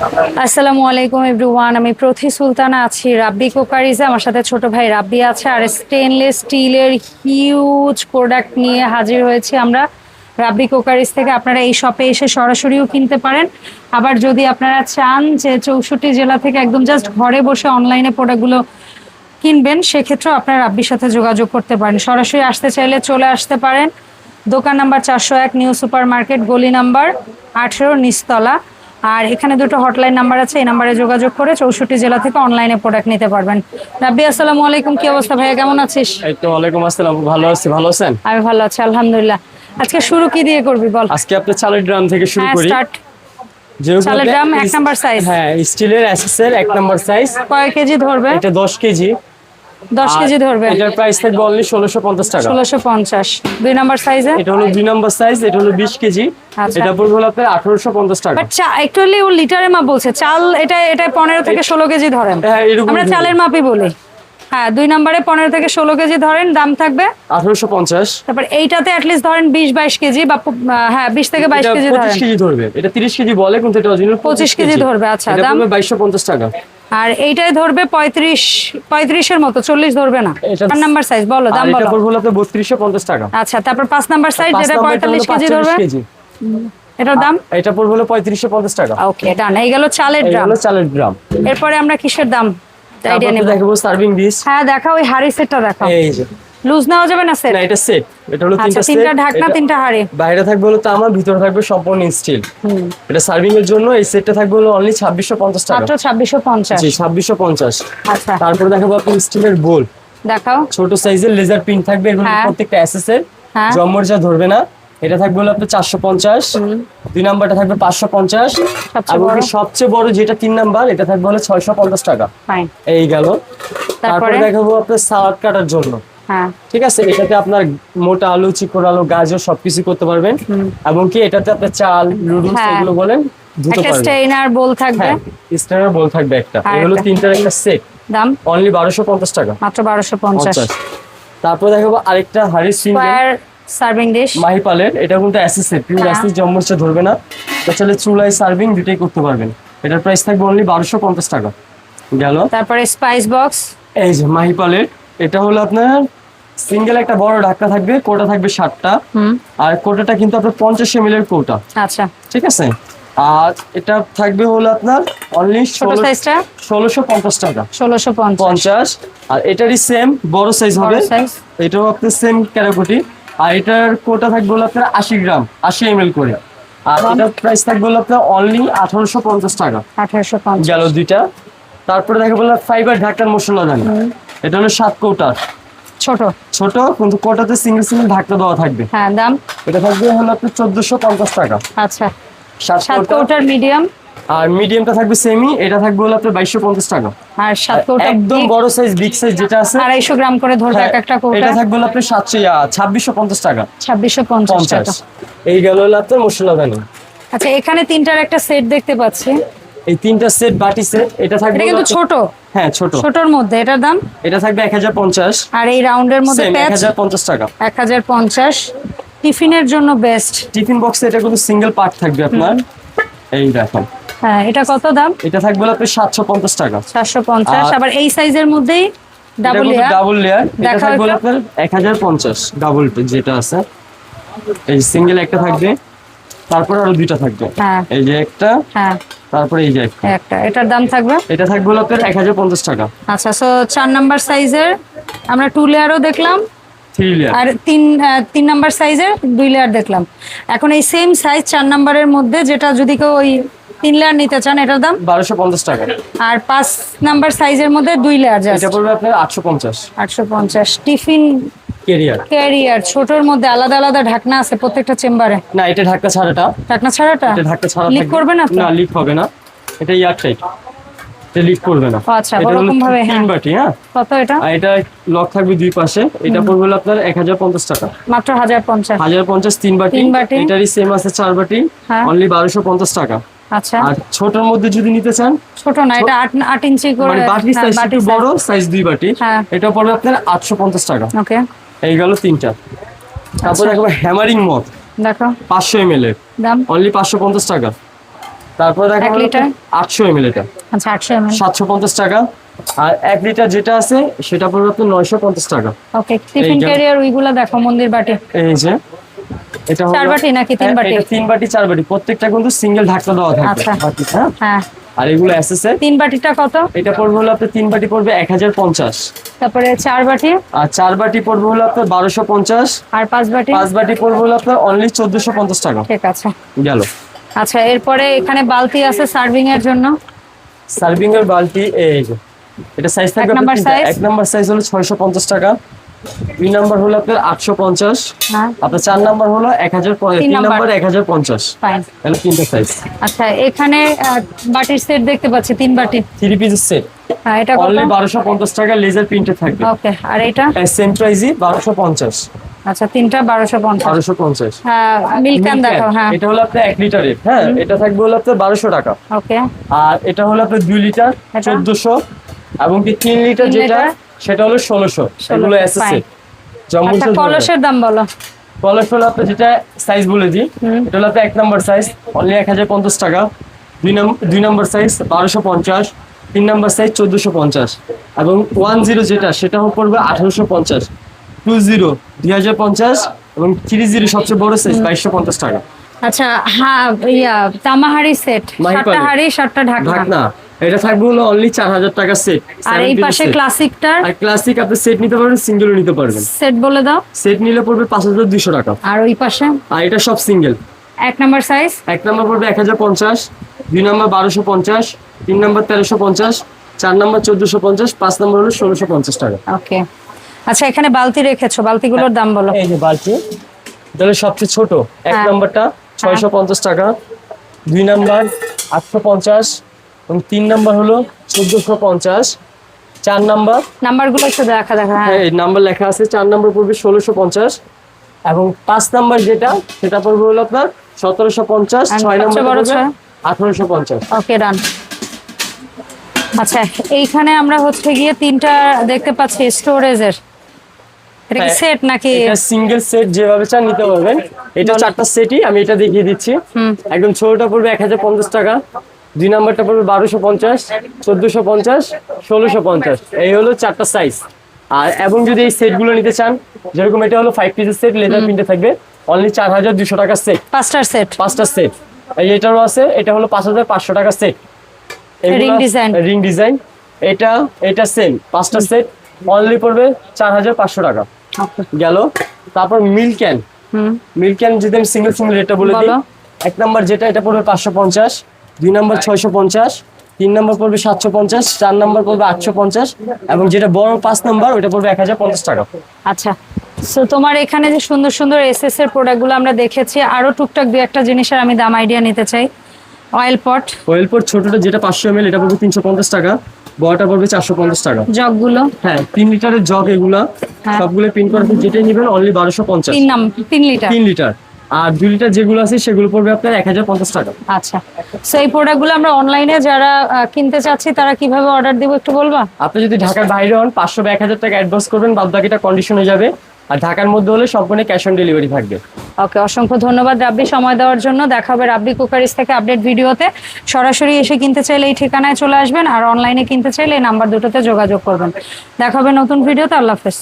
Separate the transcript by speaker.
Speaker 1: আসসালামু আলাইকুম এভরিওয়ান, আমি প্রথি সুলতানা আছি রাব্বি কোকারিজে। আমার সাথে ছোট ভাই রাব্বি আছে আর স্টেনলেস স্টিলের হিউজ প্রোডাক্ট নিয়ে হাজির হয়েছি আমরা রাব্বি কোকারিজ থেকে। আপনারা এই শপে এসে সরাসরিও কিনতে পারেন। আবার যদি আপনারা চান যে চৌষট্টি জেলা থেকে একদম জাস্ট ঘরে বসে অনলাইনে প্রোডাক্টগুলো কিনবেন, সেক্ষেত্রেও আপনারা রাব্বির সাথে যোগাযোগ করতে পারেন। সরাসরি আসতে চাইলে চলে আসতে পারেন। দোকান নাম্বার চারশো এক, নিউ সুপার মার্কেট গলি নাম্বার আঠেরো, নিচতলা। আর এখানে দুটো হটলাইন নাম্বার আছে এই নাম্বারে যোগাযোগ করে চৌষট্টি জেলা থেকে অনলাইনে প্রোডাক্ট নিতে পারবেন। রাব্বি আসসালামু আলাইকুম কি অবস্থা ভাইয়া কেমন আছিস?
Speaker 2: এই তো ওয়ালাইকুম আসসালাম ভালো আছি ভালো আছেন?
Speaker 1: আমি ভালো আছি আলহামদুলিল্লাহ। আজকে শুরু কি দিয়ে করবি বল?
Speaker 2: আজকে আপনি চালের ড্রাম থেকে শুরু
Speaker 1: হ্যাঁ
Speaker 2: করি।
Speaker 1: স্টার্ট চালের ড্রাম এক নাম্বার সাইজ
Speaker 2: হ্যাঁ স্টিলের এসএসএর এক নাম্বার সাইজ
Speaker 1: কয় কেজি ধরবে?
Speaker 2: এটা দশ কেজি।
Speaker 1: দশ কেজি ধরবে।
Speaker 2: এটার প্রাইস থাকবে অনলি ষোলোশো পঞ্চাশ টাকা।
Speaker 1: ষোলোশো পঞ্চাশ। দুই নাম্বার সাইজে
Speaker 2: এটা হলো দুই নাম্বার সাইজ এটা হলো বিশ কেজি।
Speaker 1: আচ্ছা।
Speaker 2: এটা পড়বে হলো আপনার আঠারোশো পঞ্চাশ টাকা।
Speaker 1: বাট চা একটু হলে ও লিটারে মাপ বলছে। চাল এটা এটা পনেরো থেকে ষোলো কেজি ধরেন।
Speaker 2: হ্যাঁ
Speaker 1: আমরা চালের মাপই বলি। হ্যাঁ দুই নম্বরে পনেরো থেকে ষোলো কেজি ধরেন দাম থাকবে।
Speaker 2: আঠারোশো পঞ্চাশ।
Speaker 1: তারপর এইটাতে অ্যাটলিস্ট ধরেন বিশ বাইশ কেজি বা হ্যাঁ বিশ থেকে বাইশ কেজি
Speaker 2: পঁচিশ
Speaker 1: ধরেন
Speaker 2: কেজি ধরবে। এটা তিরিশ কেজি বলে কিন্তু এটা
Speaker 1: 25 কেজি ধরবে, আচ্ছা, দাম?
Speaker 2: বাইশশো পঞ্চাশ টাকা।
Speaker 1: আর এইটাই ধরবে পঁয়ত্রিশ এর মতো চল্লিশ ধরবে না। চার নাম্বার সাইজ বলো দাম
Speaker 2: এটা
Speaker 1: বলো।
Speaker 2: বত্রিশশো পঞ্চাশ টাকা।
Speaker 1: আচ্ছা তারপর পাঁচ নাম্বার সাইজ যেটা
Speaker 2: নাম্বারটা হলো
Speaker 1: পঁয়তাল্লিশ কেজি ধরবে?
Speaker 2: 45
Speaker 1: এটার দাম?
Speaker 2: এটা পড়বে হলো টাকা।
Speaker 1: ওকে ডান এই গেল চালের ড্রাম
Speaker 2: চালের ড্রাম
Speaker 1: এরপরে আমরা কিসের দাম? আইডিয়া নেব।
Speaker 2: দেখাবো সার্ভিং ডিশ
Speaker 1: হ্যাঁ দেখা ওই হাড়ি সেটটা দেখা
Speaker 2: এই যে।
Speaker 1: লুজ নেওয়া যাবে না সেট
Speaker 2: না এটা সেট এটা হলো
Speaker 1: আচ্ছা
Speaker 2: তিনটা সেট
Speaker 1: তিনটা ঢাকনা তিনটা হাড়ি।
Speaker 2: বাইরে থাকবে হলো তামা ভিতরে থাকবে সম্পূর্ণ স্টিল এটা সার্ভিং এর জন্য এই সেটটা থাকবে হলো অনলি ছাব্বিশশো পঞ্চাশ টাকা।
Speaker 1: মাত্র ছাব্বিশশো পঞ্চাশ।
Speaker 2: জি ছাব্বিশশো পঞ্চাশ।
Speaker 1: আচ্ছা।
Speaker 2: তারপরে দেখাবো আপনি স্টিলের বোল
Speaker 1: দেখাও।
Speaker 2: ছোট সাইজের লেজার পিন থাকবে
Speaker 1: হ্যাঁ।
Speaker 2: প্রত্যেকটা এসএস এর।
Speaker 1: হ্যাঁ।
Speaker 2: জম্মরজা ধরবে না। এটা থাকবে হলো আপনার চারশো পঞ্চাশ। দুই নাম্বারটা থাকবে পাঁচশো পঞ্চাশ।
Speaker 1: সবচেয়ে
Speaker 2: এবং
Speaker 1: বড়?
Speaker 2: সবচেয়ে বড় যেটা তিন নাম্বার এটা থাকবে হলো ছয়শো পঞ্চাশ টাকা।
Speaker 1: ফাইন
Speaker 2: এই গেল।
Speaker 1: তারপরে?
Speaker 2: দেখাবো আপনার সালাদ কাটার জন্য।
Speaker 1: হ্যাঁ
Speaker 2: ঠিক আছে? এটাতে আপনার মোটা আলু চিকন আলু গাজর সবকিছু করতে পারবেন। এবং কি এটাতে আপনার চাল লুডুস
Speaker 1: হ্যাঁ।
Speaker 2: এগুলো বলেন
Speaker 1: একটা স্টেইনার বোল থাকবে।
Speaker 2: হ্যাঁ বল থাকবে একটা। এগুলো
Speaker 1: একটা।
Speaker 2: তিনটার একটা সেট।
Speaker 1: দাম?
Speaker 2: অনলি বারোশো পঞ্চাশ টাকা।
Speaker 1: মাত্র
Speaker 2: তারপর দেখাবো আরেকটা
Speaker 1: স্কোয়ার সার্ভিং ডিশ
Speaker 2: মাহিপালের। এটা কিন্তু অ্যাসিসেট পিওর
Speaker 1: হ্যাঁ।
Speaker 2: অ্যাসিস জম্মুরসে ধরবে না। চুলায় সার্ভিং দুটাই করতে পারবেন। এটার প্রাইস থাকবে অনলি বারোশো পঞ্চাশ টাকা। গেল।
Speaker 1: তারপরে স্পাইস বক্স
Speaker 2: এই যে মাহিপালের। এটা হলো আপনার সিঙ্গেল একটা বড় ঢাকনা থাকবে কোটা থাকবে ষাটটা
Speaker 1: হুম।
Speaker 2: আর কোটাটা কিন্তু আপনার পঞ্চাশ এম এর কোটা।
Speaker 1: আচ্ছা।
Speaker 2: ঠিক আছে? আর এটা থাকবে হলো আপনার অনলি ষোলোশো পঞ্চাশ টাকা।
Speaker 1: ষোলোশো পঞ্চাশ।
Speaker 2: পঞ্চাশ। আর এটারই সেম বড় সাইজ হবে। এটাও আপনার সেম ক্যারাকুটি আর এটার কোটা থাকবে হলো আপনার আশি গ্রাম আশি এম করে। আর এটার প্রাইস থাকবে হলো আপনার অনলি আঠারোশো পঞ্চাশ টাকা।
Speaker 1: আঠারোশো পঞ্চাশ।
Speaker 2: গেল দুইটা। তারপরে দেখে বললাম ফাইবার ঢাকার মশলা দানি এটা হলো সাত কোটার।
Speaker 1: ছোট।
Speaker 2: ছোট কিন্তু কোটাতে সিঙ্গেল সিঙ্গেল ঢাকনা দেওয়া থাকবে।
Speaker 1: হ্যাঁ দাম?
Speaker 2: এটা থাকবে হলো আপনার চোদ্দশো পঞ্চাশ টাকা।
Speaker 1: আচ্ছা।
Speaker 2: সাত
Speaker 1: সাত
Speaker 2: কোটা
Speaker 1: মিডিয়াম
Speaker 2: আর মিডিয়ামটা থাকবে সেমি এটা থাকবে হলো আপনার বাইশশো পঞ্চাশ টাকা।
Speaker 1: আর সাত কৌটা
Speaker 2: একদম বড় সাইজ বিগ সাইজ যেটা আছে
Speaker 1: আড়াইশো গ্রাম করে ধরবে এক
Speaker 2: হ্যাঁ,
Speaker 1: একটা কৌটা।
Speaker 2: এটা থাকবে হলো আপনার সাতশো ছাব্বিশশো পঞ্চাশ টাকা।
Speaker 1: ছাব্বিশশো পঞ্চাশ
Speaker 2: পঞ্চাশ।
Speaker 1: টাকা
Speaker 2: এই গেল হলো আপনার মশলা দানি।
Speaker 1: আচ্ছা এখানে তিনটার একটা সেট দেখতে পাচ্ছি।
Speaker 2: এই তিনটা সেট বাটি সেট এটা থাকবে
Speaker 1: এটা কিন্তু ছোট।
Speaker 2: হ্যাঁ ছোট।
Speaker 1: ছোটর মধ্যে এটার দাম?
Speaker 2: এটা থাকবে এক হাজার পঞ্চাশ।
Speaker 1: আর এই রাউন্ডের মধ্যে প্যাচ
Speaker 2: হাজার পঞ্চাশ টাকা।
Speaker 1: এক হাজার পঞ্চাশ। টিফিনের জন্য বেস্ট
Speaker 2: টিফিন বক্সে এটা কিন্তু সিঙ্গেল পার্ট থাকবে আপনার। এই দেখেন।
Speaker 1: হ্যাঁ এটা কত দাম?
Speaker 2: এটা থাকবে আপনার সাতশো পঞ্চাশ টাকা।
Speaker 1: চারশো পঞ্চাশ।
Speaker 2: আর-
Speaker 1: আবার এই সাইজের মধ্যেই ডাবল ইয়ার
Speaker 2: ডাবল লেয়ার এটা থাকবে আপনার এক হাজার পঞ্চাশ ডাবল যেটা আছে। এই সিঙ্গেল একটা থাকবে। তারপর আরও দুইটা থাকবে।
Speaker 1: হ্যাঁ।
Speaker 2: এই যে একটা
Speaker 1: হ্যাঁ।
Speaker 2: তারপরে এই যে একটা।
Speaker 1: এটার দাম থাকবে?
Speaker 2: এটা থাকবে হলো আপনার এক হাজার পঞ্চাশ টাকা।
Speaker 1: আচ্ছা সো চার নাম্বার সাইজের আমরা টু লেয়ারও দেখলাম। আর তিন তিন নাম্বার সাইজের দুই লেয়ার দেখলাম। এখন এই সেম সাইজ চার নাম্বারের মধ্যে যেটা যদি কেউ ওই তিন লেয়ার নিতে চান এটার দাম?
Speaker 2: বারোশো পঞ্চাশ টাকা।
Speaker 1: আর পাঁচ নাম্বার সাইজের মধ্যে দুই লেয়ার
Speaker 2: এটা
Speaker 1: যাচ্ছে
Speaker 2: পড়বে আপনার আটশো পঞ্চাশ।
Speaker 1: আটশো পঞ্চাশ। টিফিন
Speaker 2: কেরিয়ার
Speaker 1: ক্যারিয়ার ছোটর মধ্যে আলাদা আলাদা ঢাকনা আছে প্রত্যেকটা চেম্বারে।
Speaker 2: না এটা ঢাকা ছাড়াটা।
Speaker 1: ঢাকনা ছাড়াটা?
Speaker 2: এটা ঢাকা ছাড়া
Speaker 1: লিক। করবে না
Speaker 2: না লিক হবে না। এটা ইয়ার টাইট এটা লিক করবে না।
Speaker 1: আচ্ছা, ওরকম ভাবে,
Speaker 2: তিন
Speaker 1: হ্যাঁ।
Speaker 2: বাটি হ্যাঁ?
Speaker 1: কত এটা?
Speaker 2: আর এটা লক থাকবে দুই পাশে। এটা পড়বে হলো আপনার এক হাজার পঞ্চাশ টাকা।
Speaker 1: মাত্র হাজার পঞ্চাশ।
Speaker 2: হাজার পঞ্চাশ তিন বাটি।
Speaker 1: তিন বাটি।
Speaker 2: এটারই সেম আছে চার বাটি।
Speaker 1: হ্যাঁ।
Speaker 2: অনলি বারোশো পঞ্চাশ টাকা।
Speaker 1: আচ্ছা।
Speaker 2: আর ছোটর মধ্যে যদি নিতে চান
Speaker 1: ছোট না এটা আট আট ইঞ্চি করে
Speaker 2: মানে বাটি
Speaker 1: হ্যাঁ,
Speaker 2: সাইজ একটু বড় সাইজ দুই বাটি।
Speaker 1: হ্যাঁ।
Speaker 2: এটা পড়বে আপনার আটশো পঞ্চাশ টাকা।
Speaker 1: ওকে
Speaker 2: এই গেল তিনটা। তারপর। দেখো হ্যামারিং মদ
Speaker 1: দেখো।
Speaker 2: পাঁচশো এম এর।
Speaker 1: দাম?
Speaker 2: অনলি পাঁচশো পঞ্চাশ টাকা। তারপরে দেখো
Speaker 1: লিটার?
Speaker 2: আটশো এমএল এটা।
Speaker 1: আচ্ছা আটশো
Speaker 2: সাতশো পঞ্চাশ টাকা। আর এক লিটার যেটা আছে সেটা পড়বে আপনার নয়শো পঞ্চাশ টাকা।
Speaker 1: ওকে টিফিন ক্যারিয়ার ওইগুলা দেখো মন্দির বাটি।
Speaker 2: এই যে এটা
Speaker 1: চার বাটি নাকি তিন
Speaker 2: হ্যাঁ,
Speaker 1: বাটি?
Speaker 2: তিন বাটি চার বাটি। প্রত্যেকটা কিন্তু সিঙ্গেল ঢাকনা দেওয়া থাকবে।
Speaker 1: আচ্ছা।
Speaker 2: হ্যাঁ?
Speaker 1: হ্যাঁ।
Speaker 2: আর এগুলো এসএসএ
Speaker 1: তিন বাটিটা কত?
Speaker 2: এটা পড়বে হলো আপনার তিন বাটি পড়বে এক হাজার পঞ্চাশ।
Speaker 1: তারপরে চার বাটি?
Speaker 2: আর চার বাটি পড়বে হলো আপনার বারোশো পঞ্চাশ।
Speaker 1: আর পাঁচ বাটি?
Speaker 2: পাঁচ বাটি পড়বে হলো আপনার অনলি চোদ্দশো পঞ্চাশ টাকা।
Speaker 1: ঠিক আছে।
Speaker 2: গেল।
Speaker 1: আচ্ছা এরপরে এখানে বালতি আছে সার্ভিং এর জন্য?
Speaker 2: সার্ভিং এর বালতি এই এটা সাইজ থাকবে
Speaker 1: এক নাম্বার
Speaker 2: তিনটা। এক নাম্বার সাইজ হলো ছয়শো পঞ্চাশ টাকা। দুই নাম্বার হলো আপনার আটশো পঞ্চাশ।
Speaker 1: হ্যাঁ।
Speaker 2: আপনার চার নাম্বার হলো এক হাজার তিন
Speaker 1: নাম্বার।
Speaker 2: এক হাজার পঞ্চাশ। তাহলে তিনটা সাইজ
Speaker 1: আচ্ছা এখানে বাটির সেট দেখতে পাচ্ছি তিন বাটি।
Speaker 2: থ্রি পিসের সেট
Speaker 1: হ্যাঁ এটা কত?
Speaker 2: অনলি বারোশো পঞ্চাশ টাকা লেজার প্রিন্টে থাকবে।
Speaker 1: ওকে আর এটা?
Speaker 2: সেম প্রাইসই বারোশো পঞ্চাশ।
Speaker 1: আচ্ছা তিনটা বারোশো পঞ্চাশ।
Speaker 2: বারোশো পঞ্চাশ।
Speaker 1: হ্যাঁ মিল্ক ক্যান দেখো হ্যাঁ।
Speaker 2: এটা হলো আপনার এক লিটারের হ্যাঁ এটা থাকবে হলো আপনার বারোশো টাকা।
Speaker 1: ওকে
Speaker 2: আর এটা হলো আপনার দুই লিটার? চোদ্দশো। এবং কি তিন লিটার যেটা? সেটা হলো ষোলোশো।
Speaker 1: 1600,
Speaker 2: এগুলো এসএসএ
Speaker 1: fine। আচ্ছা কলসের দাম বলো।
Speaker 2: কলস হলো যেটা সাইজ বলে দিই এটা হলো এক নম্বর সাইজ অনলি এক হাজার পঞ্চাশ টাকা। দুই নম্বর দুই নম্বর সাইজ বারোশো পঞ্চাশ তিন নম্বর সাইজ চোদ্দোশো পঞ্চাশ। এবং ওয়ান জিরো যেটা সেটা পড়বে আঠারোশো পঞ্চাশ। টু জিরো দুই হাজার পঞ্চাশ এবং থ্রি জিরো সবচেয়ে বড় সাইজ বাইশশো পঞ্চাশ টাকা।
Speaker 1: আচ্ছা হ্যাঁ ইয়া তামাহারি সেট সাতটা। হাড়ি সাতটা ঢাকনা।
Speaker 2: এটা থাকবে হলো অনলি চার হাজার টাকা সেট
Speaker 1: আর এই পাশে ক্লাসিকটার
Speaker 2: আর ক্লাসিক আপনি সেট নিতে পারবেন সিঙ্গেলও নিতে পারবেন।
Speaker 1: সেট বলে দাও।
Speaker 2: সেট নিলে পড়বে পাঁচ হাজার দুইশো টাকা।
Speaker 1: আর ওই পাশে?
Speaker 2: আর এটা সব সিঙ্গেল
Speaker 1: এক নাম্বার সাইজ
Speaker 2: এক নম্বর পড়বে এক হাজার পঞ্চাশ দুই নম্বর বারোশো পঞ্চাশ তিন নম্বর তেরোশো পঞ্চাশ চার নম্বর চোদ্দশো পঞ্চাশ পাঁচ নম্বর হলো ষোলোশো পঞ্চাশ টাকা।
Speaker 1: ওকে। আচ্ছা এখানে বালতি রেখেছো বালতিগুলোর দাম বলো।
Speaker 2: এই যে বালতি তাহলে সবচেয়ে ছোট এক
Speaker 1: হ্যাঁ।
Speaker 2: নম্বরটা ছয়শো পঞ্চাশ টাকা দুই নাম্বার আটশো পঞ্চাশ এবং তিন নাম্বার হলো চোদ্দশো পঞ্চাশ। চার নাম্বার?
Speaker 1: নাম্বারগুলো একটু দেখা দেখা হ্যাঁ।
Speaker 2: হ্যাঁ এই নাম্বার লেখা আছে চার নাম্বার পড়বে ষোলোশো পঞ্চাশ। এবং পাঁচ নাম্বার যেটা সেটা পড়বে হলো আপনার সতেরোশো পঞ্চাশ ছয় নাম্বার পড়বে আঠারোশো পঞ্চাশ।
Speaker 1: ওকে ডান আচ্ছা এইখানে আমরা হচ্ছে গিয়ে তিনটা দেখতে পাচ্ছি স্টোরেজের এটা কি
Speaker 2: হ্যাঁ,
Speaker 1: সেট নাকি?
Speaker 2: এটা সিঙ্গেল সেট যেভাবে চান নিতে পারবেন। এটা। চারটা সেটই আমি এটা দেখিয়ে দিচ্ছি। একদম ছোটটা পড়বে এক হাজার পঞ্চাশ টাকা। দুই নাম্বারটা পড়বে বারোশো পঞ্চাশ চোদ্দশো পঞ্চাশ ষোলোশো পঞ্চাশ। এই হলো চারটা সাইজ আর এবং যদি এই সেটগুলো নিতে চান যেরকম এটা হলো ফাইভ পিসের সেট লেদার প্রিন্টে থাকবে। অনলি চার হাজার দুশো টাকার সেট
Speaker 1: পাঁচটার সেট
Speaker 2: পাঁচটার সেট এই এটারও আছে এটা হলো পাঁচ হাজার পাঁচশো টাকার set
Speaker 1: ring design
Speaker 2: ring design এটা এটা সেম পাঁচটা সেট অনলি পড়বে চার হাজার পাঁচশো টাকা। গেল। তারপর milk can
Speaker 1: hmm.
Speaker 2: Milk can যদি আমি সিঙ্গেল সিঙ্গেল রেটটা বলে দিই এক নাম্বার যেটা এটা পড়বে পাঁচশো পঞ্চাশ। দুই নম্বর ছয়শো পঞ্চাশ তিন নম্বর পড়বে সাতশো পঞ্চাশ চার নম্বর পড়বে আটশো পঞ্চাশ এবং যেটা বড় পাঁচ নম্বর ওটা পড়বে এক হাজার পঞ্চাশ টাকা।
Speaker 1: আচ্ছা সো তোমার এখানে যে সুন্দর সুন্দর এসএস এর প্রোডাক্টগুলো আমরা দেখেছি আরও টুকটাক দুই একটা জিনিসের আমি দাম আইডিয়া নিতে চাই। অয়েল পট
Speaker 2: অয়েল পট ছোটটা যেটা পাঁচশো এম এটা পড়বে তিনশো পঞ্চাশ টাকা বড়টা পড়বে চারশো পঞ্চাশ টাকা।
Speaker 1: জগগুলো?
Speaker 2: হ্যাঁ তিন লিটারের জগ এগুলা
Speaker 1: হ্যাঁ।
Speaker 2: সবগুলো পিন করা যেটাই নেবেন অনলি বারোশো পঞ্চাশ।
Speaker 1: নাম তিন লিটার?
Speaker 2: তিন লিটার। আর দুই লিটার যেগুলো আছে সেগুলো পড়বে আপনার এক হাজার পঞ্চাশ টাকা।
Speaker 1: আচ্ছা সো এই প্রোডাক্টগুলো আমরা অনলাইনে যারা কিনতে চাচ্ছি তারা কীভাবে অর্ডার দিব একটু বলবা?
Speaker 2: আপনি যদি ঢাকার বাইরে হন পাঁচশো বা এক হাজার টাকা অ্যাডভান্স করবেন বাদ বাকিটা কন্ডিশন হয়ে যাবে। আর ঢাকার মধ্যে হলে সম্পূর্ণ ক্যাশ অন ডেলিভারি থাকবে।
Speaker 1: ওকে অসংখ্য ধন্যবাদ রাব্বি সময় দেওয়ার জন্য। দেখা হবে রাব্বি কুকারিস থেকে আপডেট ভিডিওতে সরাসরি এসে কিনতে চাইলে এই ঠিকানায় চলে আসবেন আর অনলাইনে কিনতে চাইলে এই নাম্বার দুটোতে যোগাযোগ করবেন। দেখা হবে নতুন ভিডিওতে আল্লাহ হাফেজ।